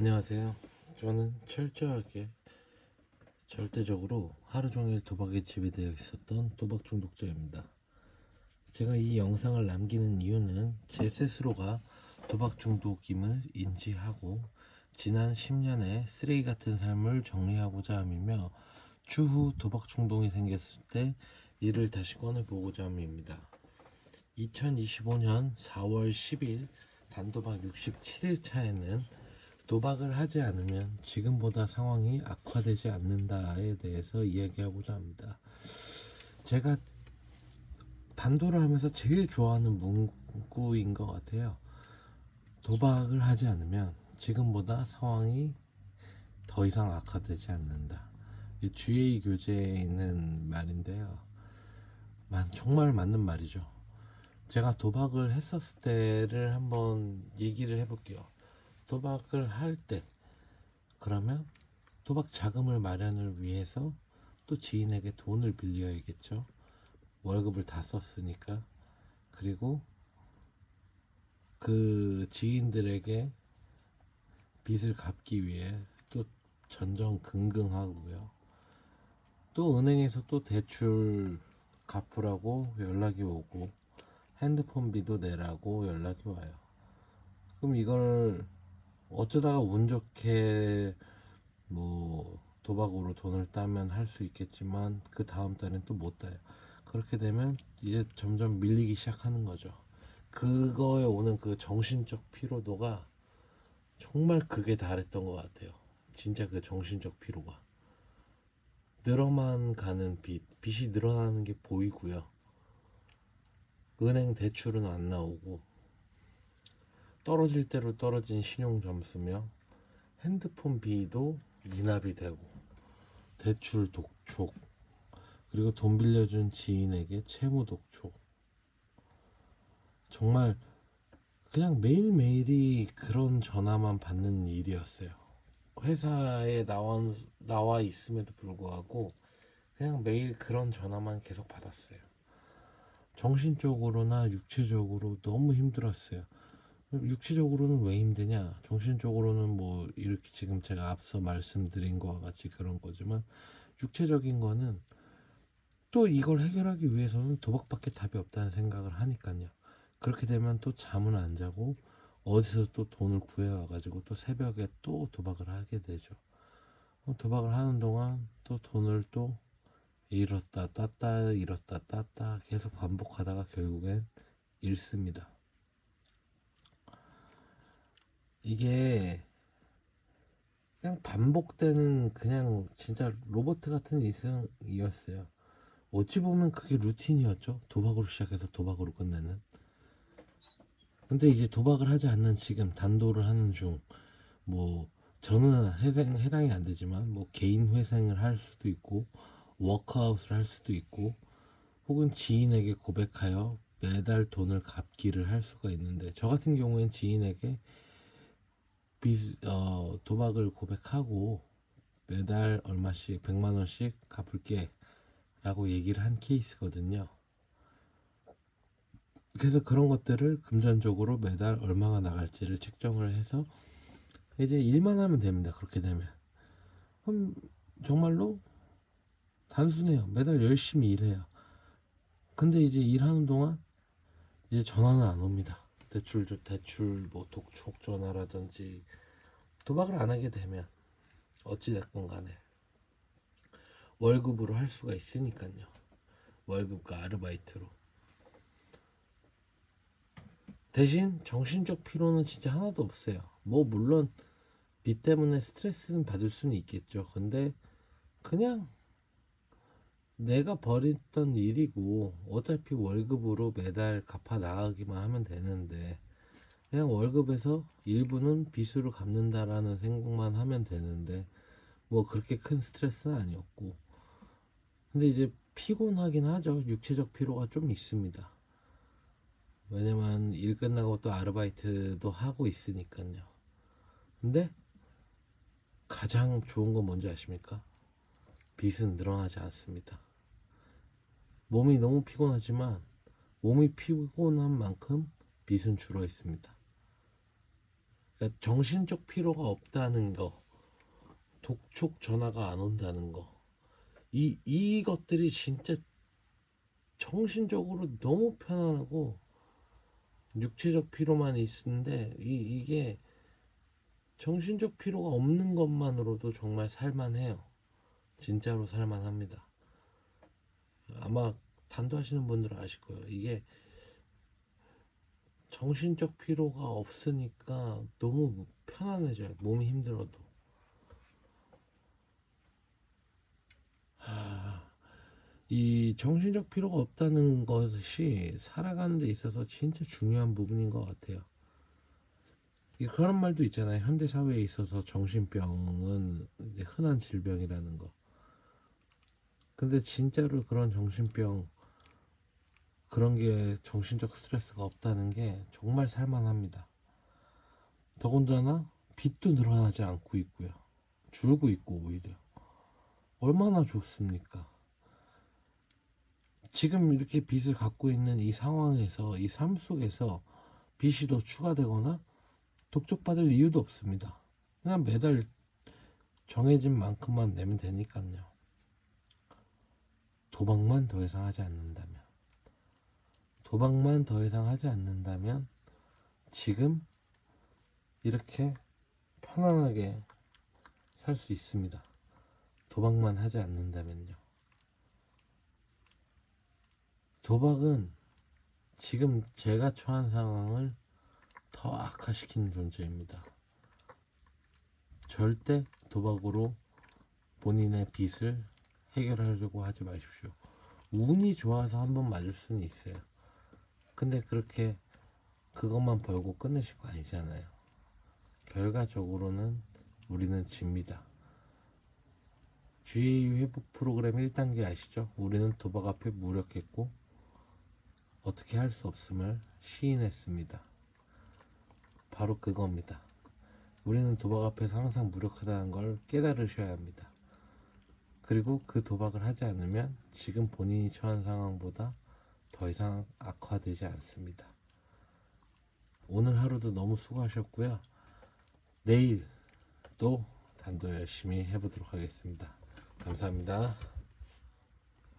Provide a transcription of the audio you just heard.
안녕하세요. 저는 철저하게 절대적으로 하루 종일 도박에 지배되어 있었던 도박 중독자입니다. 제가 이 영상을 남기는 이유는 제 스스로가 도박 중독임을 인지하고 지난 10년의 쓰레기 같은 삶을 정리하고자 함이며 추후 도박 중독이 생겼을 때 이를 다시 꺼내보고자 함입니다. 2025년 4월 10일 단도박 67일 차에는 도박을 하지 않으면 지금보다 상황이 악화되지 않는다에 대해서 이야기하고자 합니다. 제가 단도를 하면서 제일 좋아하는 문구인 것 같아요. 도박을 하지 않으면 지금보다 상황이 더 이상 악화되지 않는다. 이 GA 교재에 있는 말인데요. 만 정말 맞는 말이죠. 제가 도박을 했었을 때를 한번 얘기를 해볼게요. 도박을 할 때, 그러면 도박 자금을 마련을 위해서 또 지인에게 돈을 빌려야겠죠. 월급을 다 썼으니까. 그리고 그 지인들에게 빚을 갚기 위해 또 전전긍긍하고요. 또 은행에서 또 대출 갚으라고 연락이 오고 핸드폰비도 내라고 연락이 와요. 그럼 이걸 어쩌다가 운 좋게 뭐 도박으로 돈을 따면 할 수 있겠지만 그 다음 달엔 또 못 따요. 그렇게 되면 이제 점점 밀리기 시작하는 거죠. 그거에 오는 그 정신적 피로도가 정말 극에 달했던 것 같아요. 진짜 그 정신적 피로가. 늘어만 가는 빚, 빚이 늘어나는 게 보이고요. 은행 대출은 안 나오고 떨어질 대로 떨어진 신용 점수며 핸드폰 비도 미납이 되고 대출 독촉 그리고 돈 빌려준 지인에게 채무 독촉 정말 그냥 매일매일이 그런 전화만 받는 일이었어요. 회사에 나와, 나와 있음에도 불구하고 그냥 매일 그런 전화만 계속 받았어요. 정신적으로나 육체적으로 너무 힘들었어요. 육체적으로는 왜 힘드냐? 정신적으로는 뭐 이렇게 지금 제가 앞서 말씀드린 거와 같이 그런 거지만 육체적인 거는 또 이걸 해결하기 위해서는 도박밖에 답이 없다는 생각을 하니까요. 그렇게 되면 또 잠은 안 자고 어디서 또 돈을 구해와 가지고 또 새벽에 또 도박을 하게 되죠. 어, 도박을 하는 동안 또 돈을 또 잃었다 땄다 잃었다 땄다 계속 반복하다가 결국엔 잃습니다. 이게 그냥 반복되는 그냥 진짜 로봇 같은 일생이었어요. 어찌 보면 그게 루틴이었죠. 도박으로 시작해서 도박으로 끝내는. 근데 이제 도박을 하지 않는 지금 단도를 하는 중, 뭐, 저는 해당, 해당이 안 되지만, 뭐, 개인 회생을 할 수도 있고, 워크아웃을 할 수도 있고, 혹은 지인에게 고백하여 매달 돈을 갚기를 할 수가 있는데, 저 같은 경우엔 지인에게 빚, 어, 도박을 고백하고 매달 얼마씩, 100만 원씩 갚을게 라고 얘기를 한 케이스거든요. 그래서 그런 것들을 금전적으로 매달 얼마가 나갈지를 책정을 해서 이제 일만 하면 됩니다. 그렇게 되면. 그럼 정말로 단순해요. 매달 열심히 일해요. 근데 이제 일하는 동안 이제 전화는 안 옵니다. 대출 대출 뭐 독촉 전화라든지 도박을 안 하게 되면 어찌 됐건 간에 월급으로 할 수가 있으니까요. 월급과 아르바이트로. 대신 정신적 피로는 진짜 하나도 없어요. 뭐 물론 빚 때문에 스트레스는 받을 수는 있겠죠. 근데 그냥 내가 벌였던 일이고 어차피 월급으로 매달 갚아 나가기만 하면 되는데 그냥 월급에서 일부는 빚으로 갚는다라는 생각만 하면 되는데 뭐 그렇게 큰 스트레스는 아니었고. 근데 이제 피곤하긴 하죠. 육체적 피로가 좀 있습니다. 왜냐면 일 끝나고 또 아르바이트도 하고 있으니까요. 근데 가장 좋은 건 뭔지 아십니까? 빚은 늘어나지 않습니다 몸이 너무 피곤하지만 몸이 피곤한 만큼 빚은 줄어 있습니다. 그러니까 정신적 피로가 없다는 거, 독촉 전화가 안 온다는 거, 이 이것들이 진짜 정신적으로 너무 편안하고 육체적 피로만 있는데 이 이게 정신적 피로가 없는 것만으로도 정말 살만해요. 진짜로 살만합니다. 아마 단도하시는 분들은 아실 거예요. 이게 정신적 피로가 없으니까 너무 편안해져요. 몸이 힘들어도. 하, 이 정신적 피로가 없다는 것이 살아가는 데 있어서 진짜 중요한 부분인 것 같아요. 이 그런 말도 있잖아요. 현대 사회에 있어서 정신병은 흔한 질병이라는 거. 근데 진짜로 그런 정신병 그런 게 정신적 스트레스가 없다는 게 정말 살만합니다. 더군다나 빚도 늘어나지 않고 있고요. 줄고 있고 오히려 얼마나 좋습니까? 지금 이렇게 빚을 갖고 있는 이 상황에서 이 삶 속에서 빚이 더 추가되거나 독촉받을 이유도 없습니다. 그냥 매달 정해진 만큼만 내면 되니까요. 도박만 더 이상 하지 않는다면 도박만 더 이상 하지 않는다면 지금 이렇게 편안하게 살 수 있습니다. 도박만 하지 않는다면요. 도박은 지금 제가 처한 상황을 더 악화시키는 존재입니다. 절대 도박으로 본인의 빚을 해결하려고 하지 마십시오. 운이 좋아서 한 번 맞을 수는 있어요. 근데 그렇게 그것만 벌고 끝내실 거 아니잖아요. 결과적으로는 우리는 집니다. GAU 회복 프로그램 1단계 아시죠? 우리는 도박 앞에 무력했고 어떻게 할 수 없음을 시인했습니다. 바로 그겁니다. 우리는 도박 앞에서 항상 무력하다는 걸 깨달으셔야 합니다. 그리고 그 도박을 하지 않으면 지금 본인이 처한 상황보다 더 이상 악화되지 않습니다. 오늘 하루도 너무 수고하셨고요. 내일 또 단도 열심히 해보도록 하겠습니다. 감사합니다.